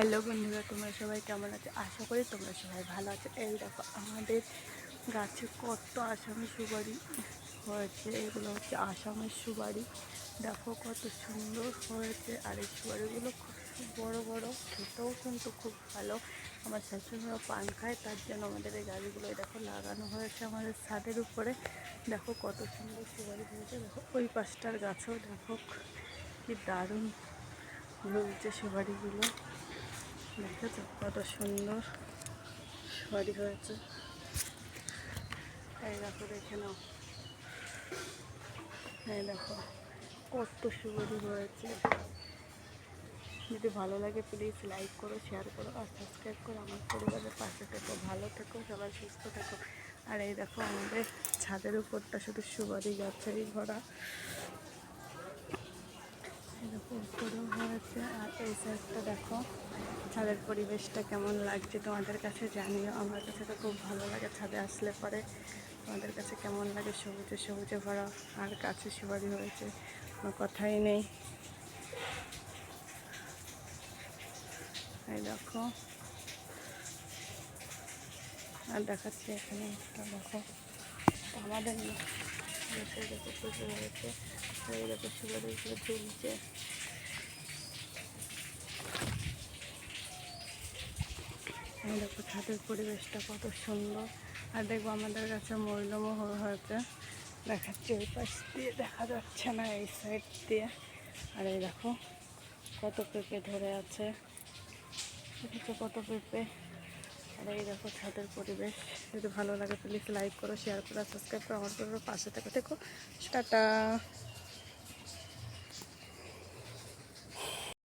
Hello বন্ধুরা, তোমরা সবাই কেমন আছে? আশা করি তোমরা সবাই ভালো আছো। এই দেখো, আমাদের গাছে কত আসামি সুপারি হয়েছে। এগুলো হচ্ছে আসামের সুপারি। দেখো কত সুন্দর হয়েছে। আর এই সুপারিগুলো খুব বড় বড়, খেতেও কিন্তু খুব ভালো। আমার শাশুড়িরা পান খায়, তার জন্য আমাদের এই গাছগুলো দেখো লাগানো হয়েছে আমাদের ছাদের উপরে। দেখো কত সুন্দর সুপারি হয়েছে। দেখো ওই পাশটার গাছও দেখো কি দারুণ ঝুলছে সুপারিগুলো। দেখেছ কত সুন্দর সুপারি হয়েছে। এই দেখো, দেখে নাও। এই দেখো, কত সুপারি হয়েছে। যদি ভালো লাগে প্লিজ লাইক করো শেয়ার করো, আর সাবস্ক্রাইব করো। আমার পরিবারের পাশে থেকো, ভালো থেকো, সবাই সুস্থ থেকো। আর এই দেখো, আমাদের ছাদের উপরটা শুধু সুপারি গাছেরই ভরা। এরকম উপরেও হয়েছে। আর এই সাইডটা দেখো, ছাদের পরিবেশটা কেমন লাগছে তোমাদের কাছে জানিও। আমার কাছে তো খুব ভালো লাগে ছাদে আসলে পরে তোমাদের কাছে কেমন লাগে সবুজে সবুজে ভরা আর কাছে সুপারি হয়েছে, কোনো কথাই নেই। এই দেখো। আর দেখাচ্ছি এখানে একটা, দেখো। আমাদের দেখো প্রচুর হয়েছে, এই দেখো সুপারিগুলো ঝুলছে। এই দেখো ছাদের পরিবেশটা কত সুন্দর। আর দেখব আমাদের কাছে মহিলামহল হয়েছে। দেখাচ্ছি ওই পাশ দিয়ে, দেখা যাচ্ছে না এই সাইড দিয়ে। আর এই দেখো কত পেঁপে ধরে আছে। কত পেঁপে। আর এই দেখো ছাদের পরিবেশ। যদি ভালো লাগে প্লিজ লাইক করো শেয়ার করো সাবস্ক্রাইব করো। আমার পাশে থেকে দেখো টাটা।